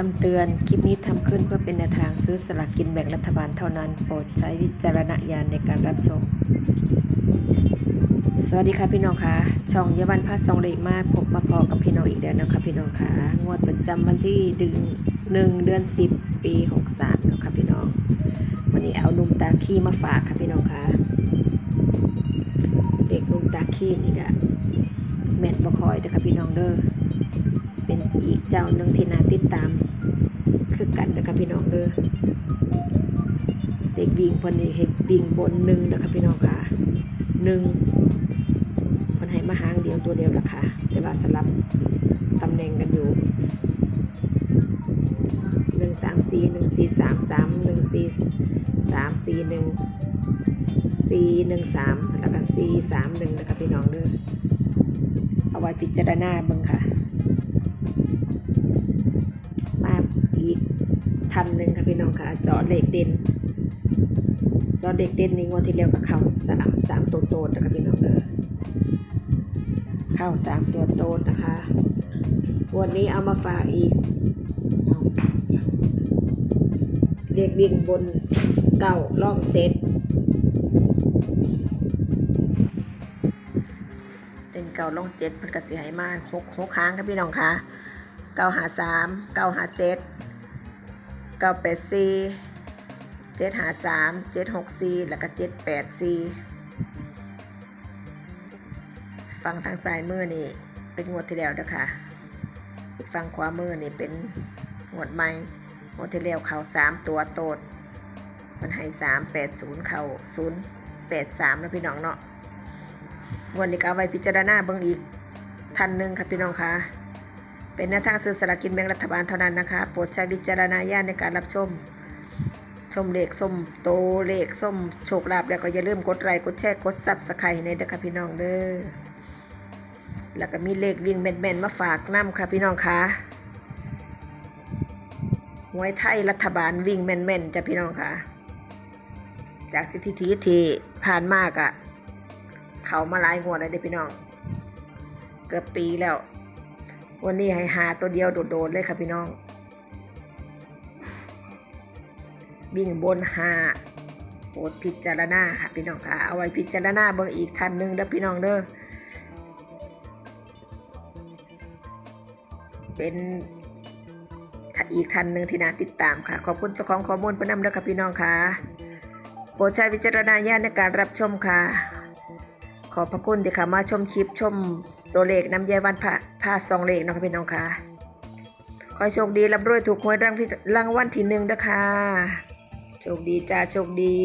คำเตือน คลิปนี้ทำขึ้นเพื่อเป็นแนวทางซื้อสลากกินแบ่งรัฐบาลเท่านั้น โปรดใช้วิจารณญาณในการรับชม สวัสดีค่ะพี่น้องค่ะ ช่องเยาวันพาสองเลขมาพบมาพอกับพี่น้องอีกแล้วนะคะพี่น้องค่ะ งวดประจำวันที่ดึงหนึ่งเดือนสิบปีหกสามนะคะพี่น้อง วันนี้เอานุ่มตาขี้มาฝากค่ะพี่น้องค่ะ เด็กนุ่มตาขี้นี่ก็แม่นบ่คอยเด้อค่ะพี่น้องเด้อเป็นอีกเจ้าหนึ่งที่น่าติดตาม คือกันนะคะพี่น้องเด้อเด็กวิ่งเพิ่นนี่เฮ็ดวิ่งบนหนึ่งนะคะพี่น้องค่ะหนึ่งเพิ่นให้มาหางเดียวตัวเดียวละค่ะ แต่ว่าสลับตำแหน่งกันอยู่หนึ่งสามสี่หนึ่งสี่สามสามหนึ่งสี่สามสี่หนึ่งสี่หนึ่งสามแล้วก็สี่สามหนึ่งนะคะพี่น้องเด้อเอาไว้พิจารณาบิ่งค่ะ มาอีก ทันหนึ่งค่ะพี่น้องค่ะเจาะเหล็กเด่นเจาะเหล็กเด่นนี่งวดที่แล้วกับเข้าสามสามตัวโตนะคะพี่น้องเด้อเข้าสามตัวโตดนะคะวันนี้เอามาฝากอีกเอาเรียกวิ่งบนเก้าล่องเจ็ดเป็นเก้าล่องเจ็ดมันกระเสียมาหกหกครั้งครับพี่น้องค่ะเก้าหาสามเก้าหาเจ็ด เก้าแปดสี่เจ็ดหาสามเจ็ดหกสี่แล้วก็เจ็ดแปดสี่ฝั่งทางซ้ายมือนี่เป็นงวดที่แล้วนะคะฝั่งขวามือนี่เป็นงวดใหม่งวดที่แล้วเขาสามตัวโตด มันให้สามแปดศูนย์เขาศูนย์แปดสามนะพี่น้องเนาะวันนี้ก็เอาไว้พิจารณาเบิ่งอีกทันหนึ่งค่ะพี่น้องค่ะ เป็นแนวทางซื้อสลากินแบ่งรัฐบาลเท่านั้นนะคะ โปรดใช้วิจารณญาณในการรับชม ชมเลขส้มโตเลขส้มโชคลาภแล้วก็อย่าลืมกดไลค์กดแชร์กดซับสไครต์ในเด้อค่ะพี่น้องเด้อแล้วก็มีเลขวิ่งแม่นๆมาฝากน้ำค่ะพี่น้องคะหวยไทยรัฐบาลวิ่งแม่นๆจ้ะพี่น้องค่ะ จากสิทธิทีที่ผ่านมากอะเขามาหลายงวดเลยเด้อพี่น้อง เกือบปีแล้ว วันนี้ให้หาตัวเดียวโดดๆเลยค่ะพี่น้องบิ่งบนหาโปรดพิจารณาค่ะพี่น้องค่ะเอาไว้พิจารณาเบิ่งอีกท่านหนึ่งเด้อพี่น้องเด้อเป็นอีกท่านหนึ่งที่น่าติดตามค่ะ ขอบคุณเจ้าของข้อมูลพื่อนำเด้อค่ะพี่น้องค่ะโปรดใช้วิจารณญาณในการรับชมค่ะ ขอบพระคุณที่เข้ามาชมคลิปชมตัวเลขน้ำยายวันผ่าผ้าซองเลขนะคะพี่น้องค่ะขอโชคดีรับรวยถูกหวยรางรางวัลที่หนึ่งนะคะโชคดีจ้าโชคดี